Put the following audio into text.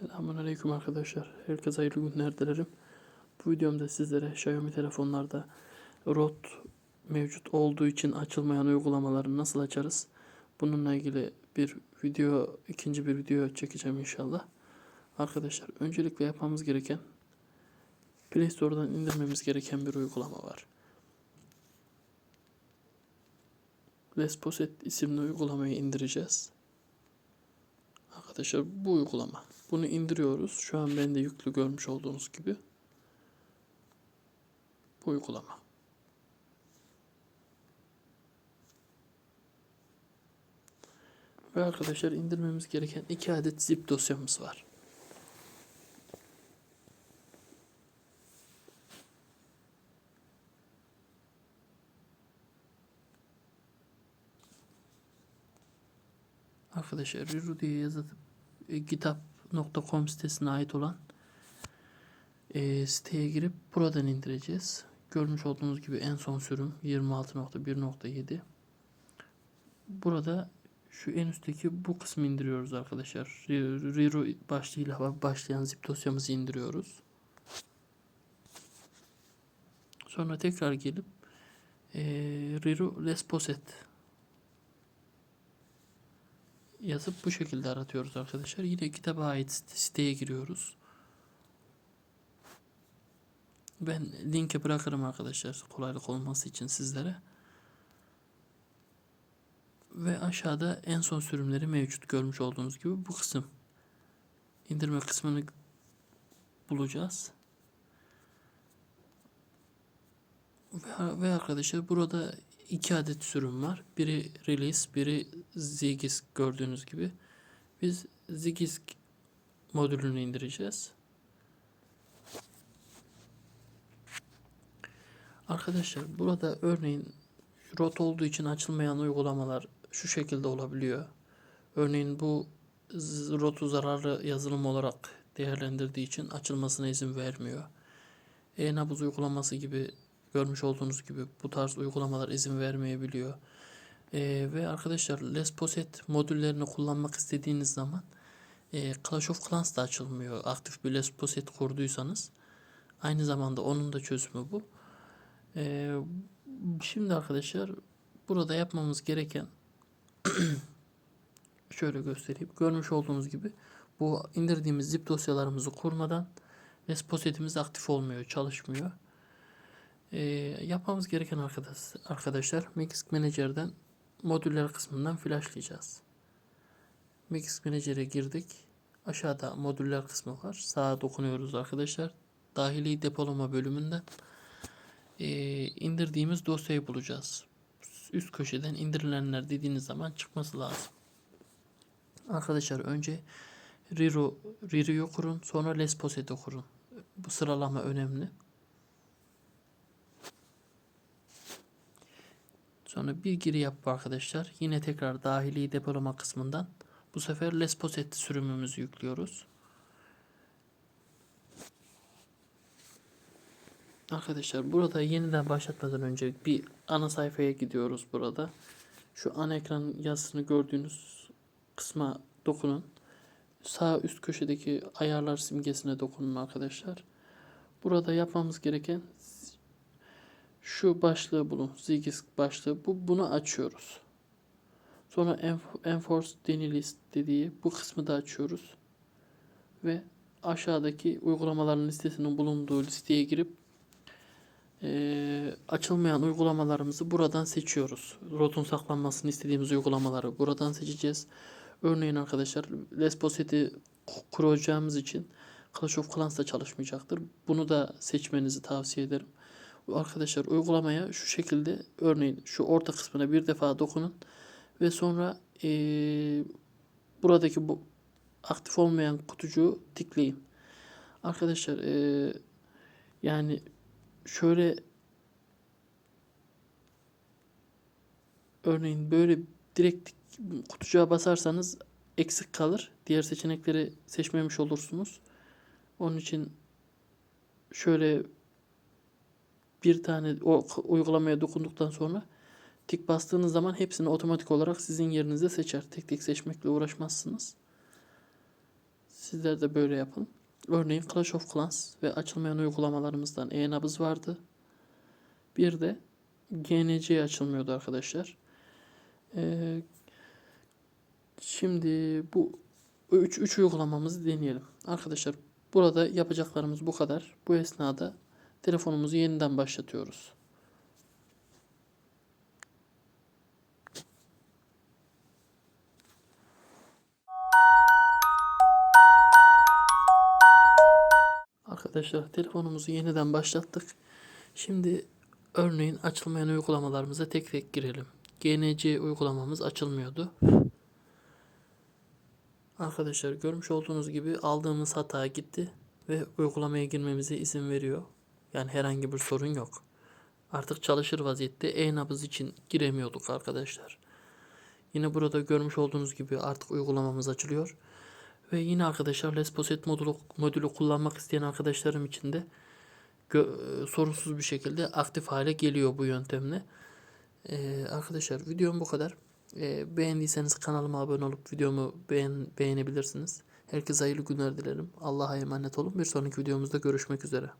Selamun Aleyküm arkadaşlar. Herkese hayırlı günler dilerim. Bu videomda sizlere Xiaomi telefonlarda ROT mevcut olduğu için açılmayan uygulamaları nasıl açarız? Bununla ilgili bir video, ikinci bir video çekeceğim inşallah. Arkadaşlar öncelikle yapmamız gereken Play Store'dan indirmemiz gereken bir uygulama var. Lesposet isimli uygulamayı indireceğiz. Arkadaşlar bu uygulama. Bunu indiriyoruz. Şu an bende yüklü görmüş olduğunuz gibi. Bu uygulama. Ve arkadaşlar indirmemiz gereken iki adet zip dosyamız var. Arkadaşlar Riru diye yazıp e, github.com sitesine ait olan e, siteye girip buradan indireceğiz. Görmüş olduğunuz gibi en son sürüm 26.1.7. Burada şu en üstteki bu kısmı indiriyoruz arkadaşlar. Ri- Riru başlığıyla başlayan zip dosyamızı indiriyoruz. Sonra tekrar gelip e, Riru Lesposet yazıp bu şekilde aratıyoruz arkadaşlar. Yine kitaba ait site- siteye giriyoruz. Ben linki bırakırım arkadaşlar kolaylık olması için sizlere. Ve aşağıda en son sürümleri mevcut görmüş olduğunuz gibi bu kısım. indirme kısmını bulacağız. Ve, ve arkadaşlar burada iki adet sürüm var. Biri release, biri Zigis gördüğünüz gibi. Biz Zigis modülünü indireceğiz. Arkadaşlar burada örneğin rot olduğu için açılmayan uygulamalar şu şekilde olabiliyor. Örneğin bu rotu zararlı yazılım olarak değerlendirdiği için açılmasına izin vermiyor. E-nabız uygulaması gibi görmüş olduğunuz gibi bu tarz uygulamalar izin vermeyebiliyor. Ee, ve arkadaşlar Lesposet modüllerini kullanmak istediğiniz zaman e, Clash of Clans da açılmıyor. Aktif bir Lesposet kurduysanız. Aynı zamanda onun da çözümü bu. Ee, şimdi arkadaşlar burada yapmamız gereken şöyle göstereyim. Görmüş olduğunuz gibi bu indirdiğimiz zip dosyalarımızı kurmadan Lesposet'imiz aktif olmuyor, çalışmıyor. Ee, yapmamız gereken arkadaş, arkadaşlar Mix Manager'den modüller kısmından flashlayacağız. Mix Manager'e girdik. Aşağıda modüller kısmı var. Sağa dokunuyoruz arkadaşlar. Dahili depolama bölümünden ee, indirdiğimiz dosyayı bulacağız. Üst köşeden indirilenler dediğiniz zaman çıkması lazım. Arkadaşlar önce Riro, Riro'yu kurun sonra Lesposet'i kurun. Bu sıralama önemli. Sonra bir giri yap arkadaşlar. Yine tekrar dahili depolama kısmından bu sefer Lesposet sürümümüzü yüklüyoruz. Arkadaşlar burada yeniden başlatmadan önce bir ana sayfaya gidiyoruz burada. Şu ana ekran yazısını gördüğünüz kısma dokunun. Sağ üst köşedeki ayarlar simgesine dokunun arkadaşlar. Burada yapmamız gereken şu başlığı bulun. Zigis başlığı. Bu, bunu açıyoruz. Sonra enf- Enforce Denilist dediği bu kısmı da açıyoruz. Ve aşağıdaki uygulamaların listesinin bulunduğu listeye girip eee, açılmayan uygulamalarımızı buradan seçiyoruz. Rotun saklanmasını istediğimiz uygulamaları buradan seçeceğiz. Örneğin arkadaşlar Lesposet'i ku- kuracağımız için Clash of Clans da çalışmayacaktır. Bunu da seçmenizi tavsiye ederim. Arkadaşlar uygulamaya şu şekilde örneğin şu orta kısmına bir defa dokunun ve sonra eee, buradaki bu aktif olmayan kutucuğu tıklayın. Arkadaşlar eee, yani şöyle örneğin böyle direkt kutucuğa basarsanız eksik kalır. Diğer seçenekleri seçmemiş olursunuz. Onun için şöyle bir tane o uygulamaya dokunduktan sonra tik bastığınız zaman hepsini otomatik olarak sizin yerinize seçer. Tek tek seçmekle uğraşmazsınız. Sizler de böyle yapın. Örneğin Clash of Clans ve açılmayan uygulamalarımızdan e-nabız vardı. Bir de GNC açılmıyordu arkadaşlar. Ee, şimdi bu üç, üç uygulamamızı deneyelim. Arkadaşlar burada yapacaklarımız bu kadar. Bu esnada telefonumuzu yeniden başlatıyoruz. Arkadaşlar telefonumuzu yeniden başlattık. Şimdi örneğin açılmayan uygulamalarımıza tek tek girelim. GNC uygulamamız açılmıyordu. Arkadaşlar görmüş olduğunuz gibi aldığımız hata gitti ve uygulamaya girmemize izin veriyor. Yani herhangi bir sorun yok. Artık çalışır vaziyette e-nabız için giremiyorduk arkadaşlar. Yine burada görmüş olduğunuz gibi artık uygulamamız açılıyor. Ve yine arkadaşlar Lesposet modülü, modülü kullanmak isteyen arkadaşlarım için de sorunsuz bir şekilde aktif hale geliyor bu yöntemle. Ee, arkadaşlar videom bu kadar. Ee, beğendiyseniz kanalıma abone olup videomu beğen, beğenebilirsiniz. Herkese hayırlı günler dilerim. Allah'a emanet olun. Bir sonraki videomuzda görüşmek üzere.